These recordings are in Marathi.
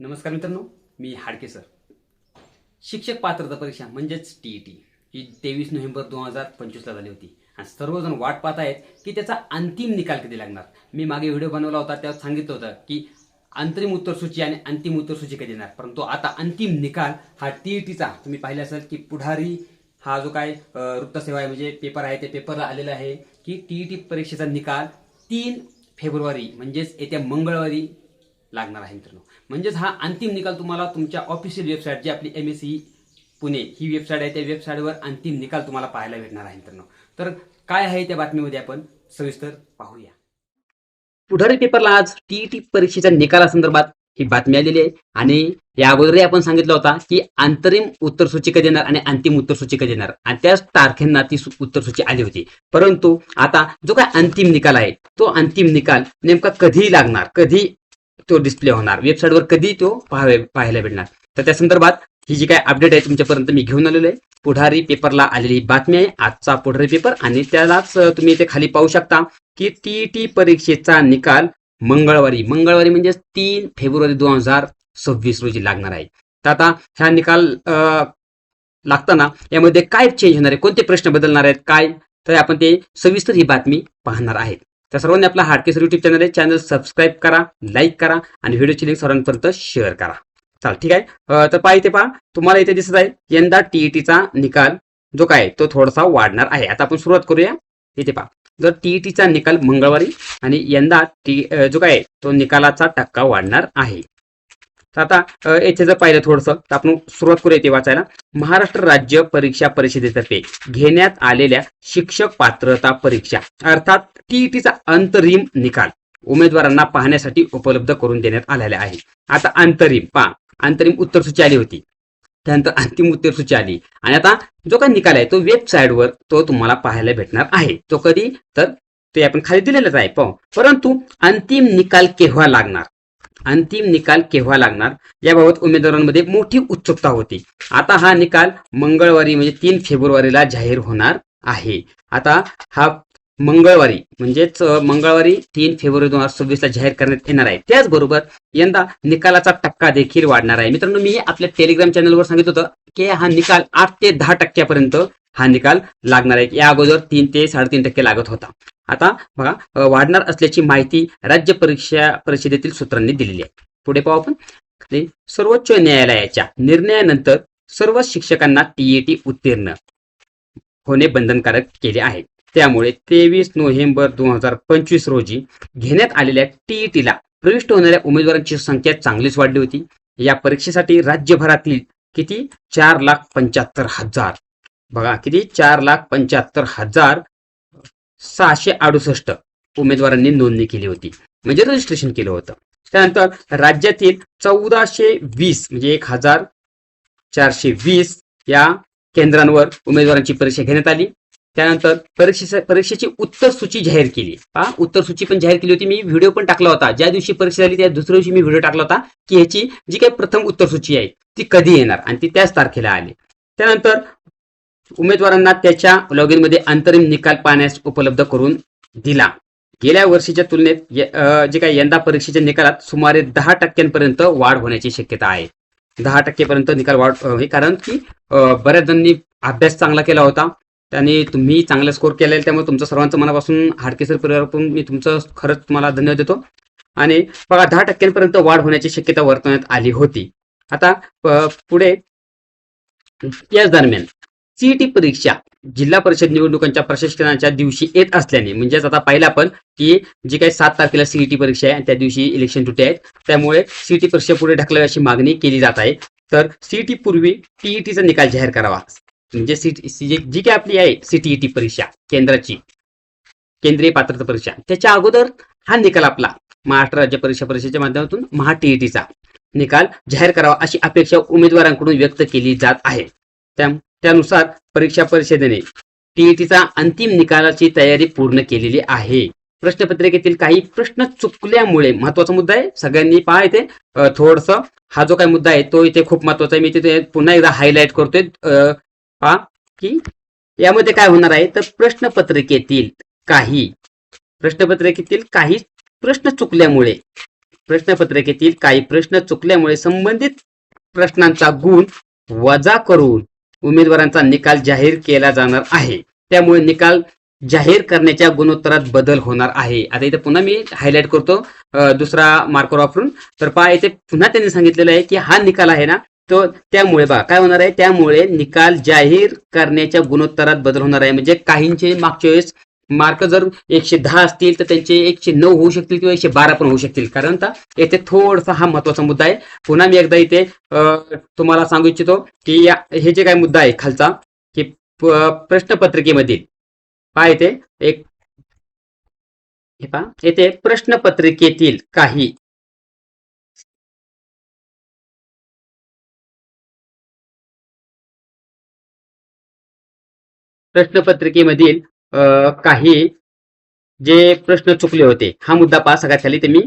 नमस्कार मित्रांनो मी हाडके सर. शिक्षक पात्रता परीक्षा म्हणजेच टी ई टी ही तेवीस नोव्हेंबर दोन हजार पंचवीसला झाली होती. आणि सर्वजण वाट पाहत आहेत की त्याचा अंतिम निकाल कधी लागणार. मी मागे व्हिडिओ बनवला होता त्यात सांगितलं होतं की अंतरिम उत्तरसूची आणि अंतिम उत्तरसूची कधी येणार. परंतु आता अंतिम निकाल हा टी ई टीचा तुम्ही पाहिले असेल की पुढारी हा जो काय वृत्तसेवा आहे म्हणजे पेपर आहे ते पेपरला आलेला आहे की टी ई टी परीक्षेचा निकाल तीन फेब्रुवारी म्हणजेच येत्या मंगळवारी लागणार आहे मित्रांनो. म्हणजेच हा अंतिम निकाल तुम्हाला तुमच्या ऑफिशियल वेबसाईट जी आपली एम एस सी पुणे ही वेबसाईट आहे. त्या वेबसाईटवर अंतिम निकाल तुम्हाला पाहायला भेटणार आहे मित्रांनो. तर काय आहे त्या बातमीमध्ये आपण सविस्तर पाहूया. पुढारी पेपरला आज टीईटी परीक्षेच्या निकालासंदर्भात ही बातमी आलेली आहे. आणि या अगोदरही आपण सांगितलं होता की अंतरिम उत्तरसूची कधी येणार आणि अंतिम उत्तरसूची कधी येणार आणि त्याच तारखेंना ती उत्तरसूची आली होती. परंतु आता जो काय अंतिम निकाल आहे तो अंतिम निकाल नेमका कधी लागणार कधी तो डिस्प्ले होणार. वेबसाईटवर कधी तो पाहावे पाहायला भेटणार. तर त्या संदर्भात ही जी काय अपडेट आहे तुमच्यापर्यंत मी घेऊन आलेलो आहे. पुढारी पेपरला आलेली बातमी आहे. आजचा पुढारी पेपर आणि त्यालाच तुम्ही इथे खाली पाहू शकता की टीईटी परीक्षेचा निकाल मंगळवारी. मंगळवारी म्हणजे तीन फेब्रुवारी दोन हजार सव्वीस रोजी लागणार आहे. तर आता ह्या निकाल लागताना यामध्ये काय चेंज होणार आहे? कोणते प्रश्न बदलणार आहेत? काय? तर आपण ते सविस्तर ही बातमी पाहणार आहेत. तर सर्वांनी आपला हाडकेसर युट्यूब चॅनल आहे. चॅनल सबस्क्राईब करा लाईक करा आणि व्हिडिओची लिंक सर्वांपर्यंत शेअर करा. चाल ठीक आहे? तर पहा इथे पहा. तुम्हाला इथे दिसत आहे. यंदा टीईटीचा निकाल जो काय तो थोडासा वाढणार आहे. आता आपण सुरुवात करूया. इथे पहा. जर टीईटीचा निकाल मंगळवारी आणि यंदा टी जो काय तो निकालाचा टक्का वाढणार आहे. तर आता अं, जर पाहिलं थोडंसं. तर आपण सुरुवात करूया ते वाचायला. महाराष्ट्र राज्य परीक्षा परिषदेतर्फे घेण्यात आलेल्या शिक्षक पात्रता परीक्षा अर्थात टीईटीचा अंतरिम निकाल उमेदवारांना पाहण्यासाठी उपलब्ध करून देण्यात आलेला आहे आता अंतरिम पहा अंतरिम उत्तरसूची आली होती. त्यानंतर अंतिम उत्तरसूची आली. आणि आता जो काही निकाल आहे तो वेबसाईटवर तो तुम्हाला पाहायला भेटणार आहे. तो कधी? तर ते आपण खाली दिलेलंच आहे पाहू. परंतु अंतिम निकाल केव्हा लागणार? अंतिम निकाल केव्हा लागणार? याबाबत उमेदवारांमध्ये मोठी उत्सुकता होती. आता हा निकाल मंगळवारी म्हणजे तीन फेब्रुवारीला जाहीर होणार आहे. आता हा मंगळवारी म्हणजेच मंगळवारी तीन फेब्रुवारी दोन हजार सव्वीस ला जाहीर करण्यात येणार आहे. त्याचबरोबर यंदा निकालाचा टक्का देखील वाढणार आहे. मित्रांनो मी आपल्या टेलिग्राम चॅनलवर सांगितलं होतं की हा निकाल आठ ते दहा टक्क्यापर्यंत हा निकाल लागणार आहे. या अगोदर तीन ते साडेतीन टक्के लागत होता. आता बघा वाढणार असल्याची माहिती राज्य परीक्षा परिषदेतील सूत्रांनी दिलेली आहे. पुढे पाहू आपण. सर्वोच्च न्यायालयाच्या निर्णयानंतर सर्व शिक्षकांना टीईटी उत्तीर्ण होणे बंधनकारक केले आहे. त्यामुळे तेवीस नोव्हेंबर दोन हजार पंचवीस रोजी घेण्यात आलेल्या टीईटीला प्रविष्ट होणाऱ्या उमेदवारांची संख्या चांगलीच वाढली होती. या परीक्षेसाठी राज्यभरातील किती? चार लाख पंच्याहत्तर हजार. बघा किती? चार लाख पंच्याहत्तर हजार सहाशे अडुसष्ट उमेदवारांनी नोंदणी केली होती. म्हणजे रजिस्ट्रेशन केलं होतं. त्यानंतर राज्यातील चौदाशे वीस म्हणजे एक हजार चारशे वीस या केंद्रांवर उमेदवारांची परीक्षा घेण्यात आली. त्यानंतर परीक्षे परीक्षेची उत्तर सूची जाहीर केली. पहा उत्तर सूची पण जाहीर केली होती. मी व्हिडिओ पण टाकला होता. ज्या दिवशी परीक्षा झाली त्या दुसऱ्या दिवशी मी व्हिडिओ टाकला होता की ह्याची जी काही प्रथम उत्तर सूची आहे ती कधी येणार? आणि ती त्याच तारखेला आली. त्यानंतर उमेदवारांना त्याच्या लॉगिनमध्ये अंतरिम निकाल पाहण्यास उपलब्ध करून दिला. गेल्या वर्षीच्या तुलनेत जे काही यंदा परीक्षेच्या निकालात सुमारे दहा टक्क्यांपर्यंत वाढ होण्याची शक्यता आहे. दहा टक्केपर्यंत निकाल वाढ हे कारण की बऱ्याच जणांनी अभ्यास चांगला केला होता. त्यांनी तुम्ही चांगला स्कोर केलेला त्यामुळे तुमचं सर्वांचं मनापासून हाडकेसर परिवारापासून मी तुमचं खरंच तुम्हाला धन्यवाद देतो. आणि बघा दहा टक्क्यांपर्यंत वाढ होण्याची शक्यता वर्तवण्यात आली होती. आता पुढे याच दरम्यान. सीईटी परीक्षा जिल्हा परिषद निवडणुकांच्या प्रशिक्षणाच्या दिवशी येत असल्याने म्हणजेच आता पाहिलं आपण की जी काही सात तारखेला सीईटी परीक्षा आहे त्या दिवशी इलेक्शन सुट्टी आहेत त्यामुळे सीईटी परीक्षा पुढे ढकलावी अशी मागणी केली जात आहे. तर सीईटी पूर्वी टीईटीचा निकाल जाहीर करावा. म्हणजे सीटी जी काय काही आपली आहे सीटीईटी परीक्षा केंद्राची केंद्रीय पात्रता परीक्षा त्याच्या अगोदर हा निकाल आपला महाराष्ट्र राज्य परीक्षा परिषदेच्या माध्यमातून महा टीईटीचा निकाल जाहीर करावा अशी अपेक्षा उमेदवारांकडून व्यक्त केली जात आहे. त्या त्यानुसार परीक्षा परिषदेने टीईटीचा अंतिम निकालाची तयारी पूर्ण केलेली आहे. प्रश्नपत्रिकेतील काही प्रश्न चुकल्यामुळे महत्त्वाचा मुद्दा आहे. सगळ्यांनी पहा इथे. थोडस. हा जो काही मुद्दा आहे तो इथे खूप महत्त्वाचा आहे. मी तिथे पुन्हा एकदा हायलाइट करतोय. पहा की यामध्ये काय होणार आहे? तर प्रश्नपत्रिकेतील काही प्रश्नपत्रिकेतील काही प्रश्न चुकल्यामुळे प्रश्नपत्रिकेतील काही प्रश्न चुकल्यामुळे संबंधित प्रश्नांचा गुण वजा करून उमेदवारांचा निकाल जाहीर केला जाणार आहे. त्यामुळे निकाल जाहीर करण्याच्या गुणोत्तरात बदल होणार आहे. आता इथे पुन्हा मी हायलाइट करतो. दुसरा मार्कर वापरून. तर पहा इथे पुन्हा त्यांनी सांगितलेलं आहे की हा निकाल आहे ना तो त्यामुळे बघा काय होणार आहे? त्यामुळे निकाल जाहीर करण्याच्या गुणोत्तरात बदल होणार आहे. म्हणजे काहींचे मागच्या वेळेस मार्क जर एकशे दहा असतील तर त्यांचे एकशे नऊ होऊ शकतील किंवा एकशे बारा पण होऊ शकतील. कारण का येथे थोडासा हा महत्त्वाचा मुद्दा आहे. पुन्हा मी एकदा इथे तुम्हाला सांगू इच्छितो की या हे जे काय मुद्दा आहे खालचा की प्रश्नपत्रिकेमधील पहा येते एक हे पहा येथे प्रश्नपत्रिकेतील काही प्रश्नपत्रिकेमधील काही जे प्रश्न चुकले होते हा मुद्दा पहा सगळ्यात खाली ते मी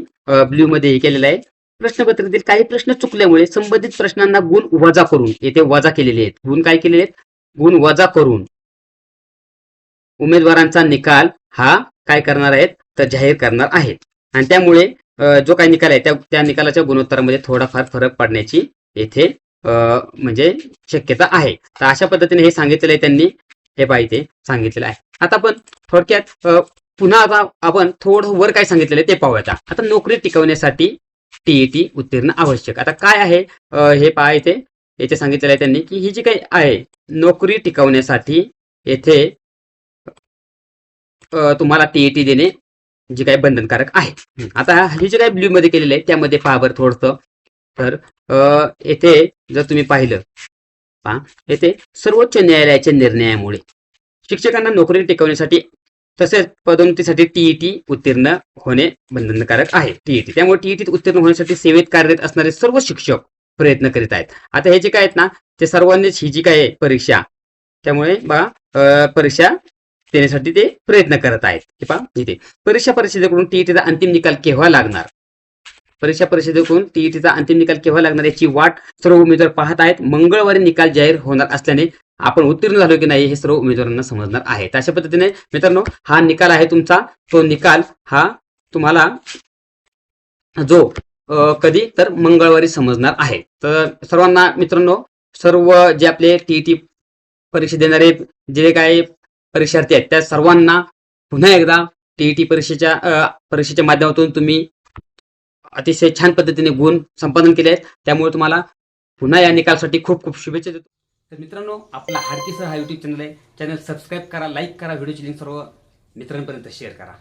ब्ल्यू मध्ये हे केलेला आहे. प्रश्नपत्रिकेतील काही प्रश्न चुकल्यामुळे संबंधित प्रश्नांना गुण वजा करून येथे वजा केलेले आहेत. गुण काय केलेले आहेत? गुण वजा करून उमेदवारांचा निकाल हा काय करणार आहेत? तर जाहीर करणार आहेत. आणि त्यामुळे जो काही निकाल आहे त्या त्या निकालाच्या गुणोत्तरामध्ये थोडाफार फरक पडण्याची येथे अ, म्हणजे शक्यता आहे. तर अशा पद्धतीने हे सांगितलेलं आहे त्यांनी. हे पाहिजे सांगितलेलं आहे. आता आपण थोडक्यात पुन्हा आता आपण थोडं वर काय सांगितलेलं ते पाहूयात. आता नोकरी टिकवण्यासाठी टीईटी उत्तीर्ण आवश्यक. आता काय आहे? हे पहा इथे. येथे सांगितलेलं आहे त्यांनी की ही जी काही आहे नोकरी टिकवण्यासाठी येथे तुम्हाला टीईटी देणे जे काही बंधनकारक आहे. आता हे जे काही ब्ल्यू मध्ये केलेलं आहे त्यामध्ये पहा थोडंसं थोडस. तर येथे जर तुम्ही पाहिलं पहा येथे सर्वोच्च न्यायालयाच्या निर्णयामुळे शिक्षकांना नोकरी टिकवण्यासाठी तसेच पदोन्नतीसाठी टीईटी उत्तीर्ण होणे बंधनकारक आहे. टीईटी. त्यामुळे टीईटीत उत्तीर्ण होण्यासाठी सेवेत कार्यरत असणारे सर्व शिक्षक प्रयत्न करीत आहेत. आता हे जे काय आहेत ना ते सर्वांनीच ही जी काय आहे परीक्षा. त्यामुळे बघा परीक्षा देण्यासाठी ते प्रयत्न करत आहेत. हे पहा इथे. परीक्षा परिषदेकडून टीईटीचा अंतिम निकाल केव्हा लागणार? परीक्षा परिषदेकडून टीईटीचा अंतिम निकाल केव्हा लागणार याची वाट सर्व उमेदवार पाहत आहेत. मंगळवारी निकाल जाहीर होणार असल्याने आपण उत्तीर्ण झालो की नाही हे सर्व उमेदवारांना समजणार आहे. तर अशा पद्धतीने मित्रांनो हा निकाल आहे तुमचा. तो निकाल हा तुम्हाला जो कधी तर मंगळवारी समजणार आहे. तर सर्वांना मित्रांनो सर्व जे आपले टीईटी परीक्षा देणारे जे काही परीक्षार्थी आहेत त्या सर्वांना पुन्हा एकदा टीईटी परीक्षेच्या परीक्षेच्या माध्यमातून तुम्ही अतिशय छान पद्धतीने गुण संपादन केले आहेत. त्यामुळे तुम्हाला पुन्हा या निकालासाठी खूप खूप शुभेच्छा देतो. तर मित्रांनो आपला हाडकीसह हा युट्यूब चॅनल आहे. चॅनल सबस्क्राईब करा लाईक करा व्हिडिओची लिंक सर्व मित्रांपर्यंत शेअर करा.